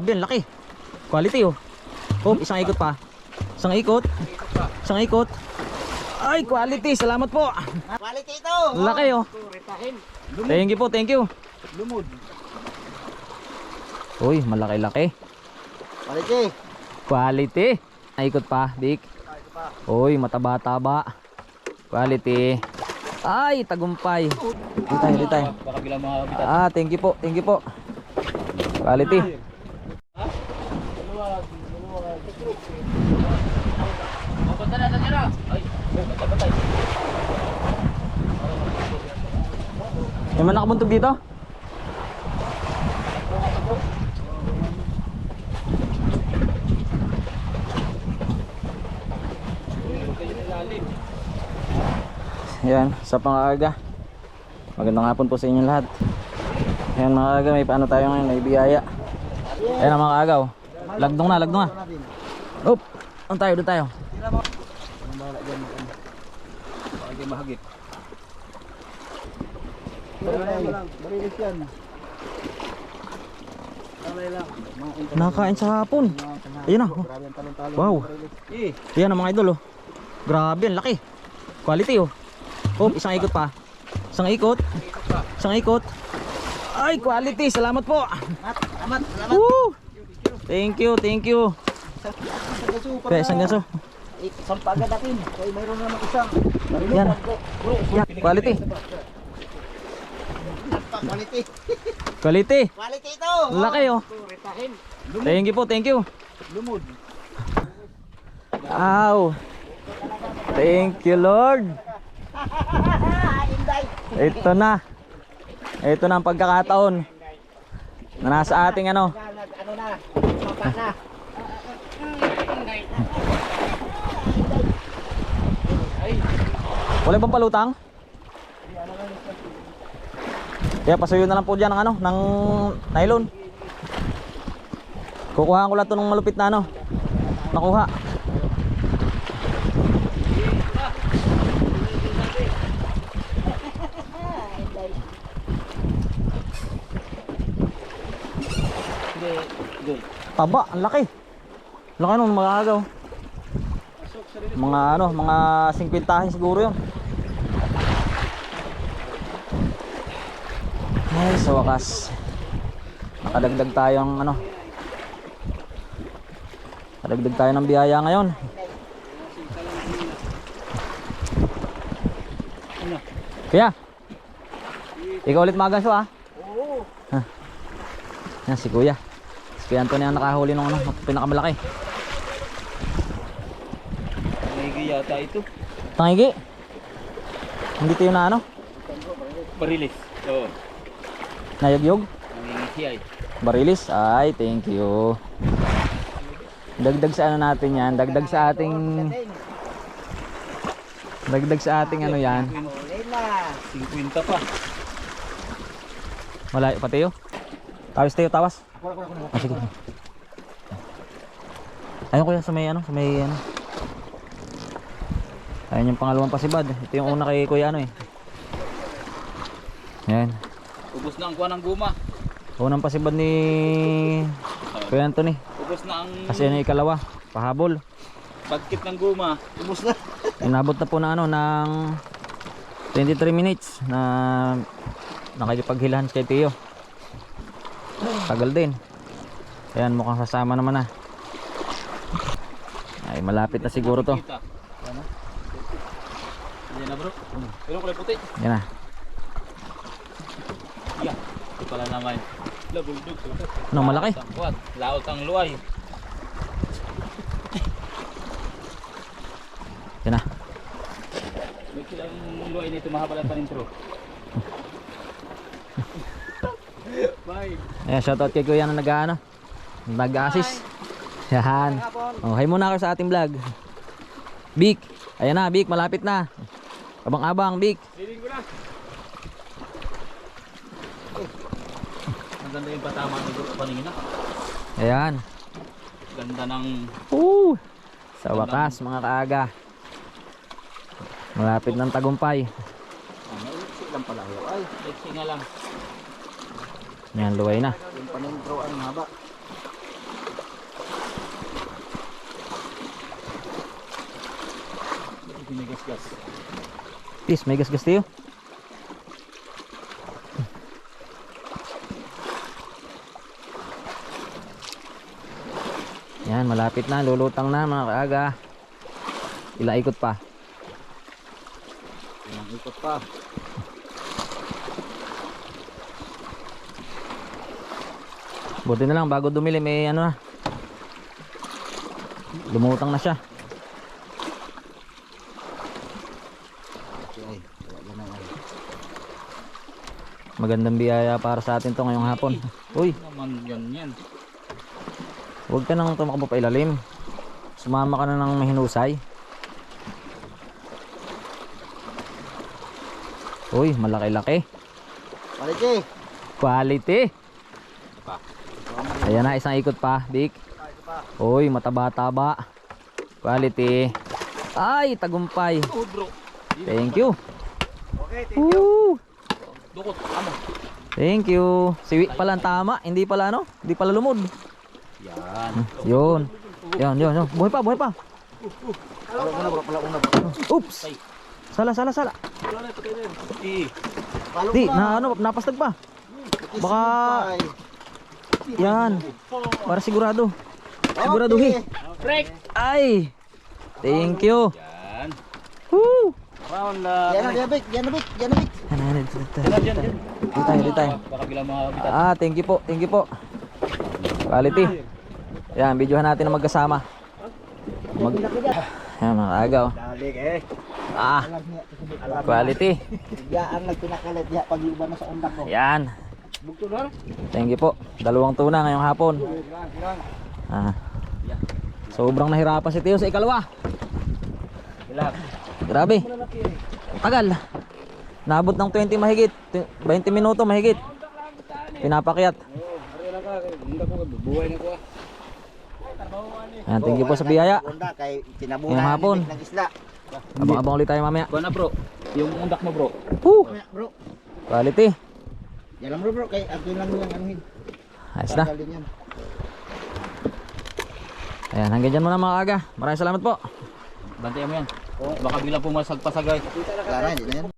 Sabi laki. Quality oh. Oh, isang ikot pa. Isang ikot. Isang ikot. Ay, quality. Salamat po. Quality ito. Laki oh. Thank you po, thank you. Lumod. Uy, malaki-laki. Quality. Quality. Ikot pa, Dick. Uy, mataba-taba. Quality. Ay, tagumpay. Dito tayo, dito tayo. Ah, thank you po, thank you po. Quality. Pupunta na, tanya Ay, patay-patay. May man nakabuntog dito? Ayan, sa pangaga Magandang hapon po sa inyo lahat. Ayan mga aga, may paano tayo ngayon, may biyaya. Ayan ang mga agaw oh. Lagdong na, lagdong na. Up. On tayo, doon tayo. Tira mo. Ang bala dyan. Baka dyan mahagip. Barangay lang. Barilis. Nakain sa hapon. Ayun ah. Wow. Ayan ang mga idol oh. Grabe, ang laki. Quality oh. Oh, isang ikot pa. Isang ikot. Isang ikot. Ay, quality. Salamat po. Salamat. Salamat. Thank you, thank you. Kaya isang gaso. Isang pagad natin. Kaya mayroon naman isang. Yan. Yan. Quality. Quality. Quality. Quality ito. Laki oh. Thank you po, thank you. Lumod. Wow. Thank you Lord. Ito na. Ito na ang pagkakataon. Na nasa ating ano. Ano na? Papa na. Wala bang palutang? Kaya pasuyo na lang po dyan ng ano, ng nylon. Kukuha ko lang to ng malupit na ano. Nakuha. Taba, ang laki. Laki nung mga agaw. Mga ano, mga ano, 50 siguro 'yon. Ay, sa wakas. Nakadagdag tayong ano. Nakadagdag tayo ng biyaya ngayon. Kuya. Ikaw ulit magaso ah. Oo. Yan si Kuya. Si Kuya Antonio ang nakahuli ng ano, pinakamalaki. Tangigi yata ito. Tangigi? Hindi tayo na ano? Barilis. Oo. Nayogyog? Nangingiti ay. Barilis? Ay, thank you. Dagdag sa ano natin yan? Dagdag sa ating... Dagdag sa ating ano yan? 50 pa. Malayo pa tayo? Tawas tayo, tawas. Ah, sige. Ayun kuya sa may ano, sa may ano. Ayun yung pangalawang pasibad. Ito yung una kay kuya ano eh. Ayan na ang kuha ng guma. Unang pasibad ni Kuya Anthony. Ubus na ang Kasi ano ikalawa, pahabol. pagkit ng guma. Ubus na. Inabot na po na ano ng 23 minutes na nakikipaghilahan kay Tio. Tagal din. Ayan, mukhang sasama naman na. Ay, malapit na siguro to. Ano? Ayan na bro. Pero kulay puti. Yan na. Yeah. Ito pala naman. La bulldog. Ano malaki? Tangkwat. Laot ang luway. Yan na. May kilang luway nito mahaba lang panintro. Bye. Ayan, shoutout kay Kuya na nag-ano. Nag-assist. Yan. Oh, hi muna ako sa ating vlog. Big. Ayan na, Big, malapit na. Abang-abang, Big. Liling ko na. Ganda yung patama ng grupo kanina. Ayan. Ganda ng... Ooh! Sa ganda wakas ng... mga kaaga. Malapit ng tagumpay. Ah, ano, iksi lang pala. Ay, iksi nga lang. Ayan, luway na. Yung panintro ang haba. Pinigas-gas. Peace, may gas-gas tayo. Yan, malapit na. Lulutang na mga kaaga. Ilang ikot pa. Ilang ikot pa. Buti na lang bago dumili may ano na. Lumutang na siya. Magandang biyaya para sa atin to ngayong hapon. Uy, Naman yan yan. Huwag ka nang tumakbo pa ilalim. Sumama ka na ng mahinusay. Uy, malaki-laki. Quality. Pa. Ayan na, isang ikot pa, Big. Uy, mataba-taba. Quality. Ay, tagumpay. Oh. Thank you. Okay, Woo! Dukot. Amo. Thank you. Siwi pala ang tama, hindi pala ano, hindi pala lumod. Yan. Yun. Yan, yun, yun. Buhay pa, buhay pa. Pala una bro, pala una bro. Oops. Sala, sala, sala. Na na. Eh. Di, na ano, napastag pa. baka-. Yan. Para sigurado. Siguraduhin. Break. Ay. Thank you. Yan. Woo. Round na. Yan na, yan na, Bik. Yan na, Bik. Yan na, Bik. Yan, yan, yan, dito, Yan, yan, yan. Di tayo, di tayo. Baka bilang mga bitat. Ah, thank you po, thank you po. Quality. Yan, videohan natin na magkasama. Mag Yan, mga agaw. Ah, quality. niya ang niya pag na sa undak ko. Yan. Thank you po. Dalawang tuna ngayong hapon. Ah. Sobrang nahirapan si Tio sa ikalawa. Grabe. Tagal. Nabot ng 20 mahigit. 20 minuto mahigit. Pinapakyat. Buhay na ko. Yan, thank you po sa biyaya. Kay Ngayong tinabunan hapon. ng isla. Abang-abang ulit tayo mamaya. Na bro. Yung undak mo bro. Woo! Bro. Quality. Yan lang bro bro. Kay atin lang yung anuhin. Ayos na. Ayan, hanggang dyan muna mga aga. Maraming salamat po. Bantayan mo yan. Baka bilang pumasag pa sa guys. Wala na, hindi na yan.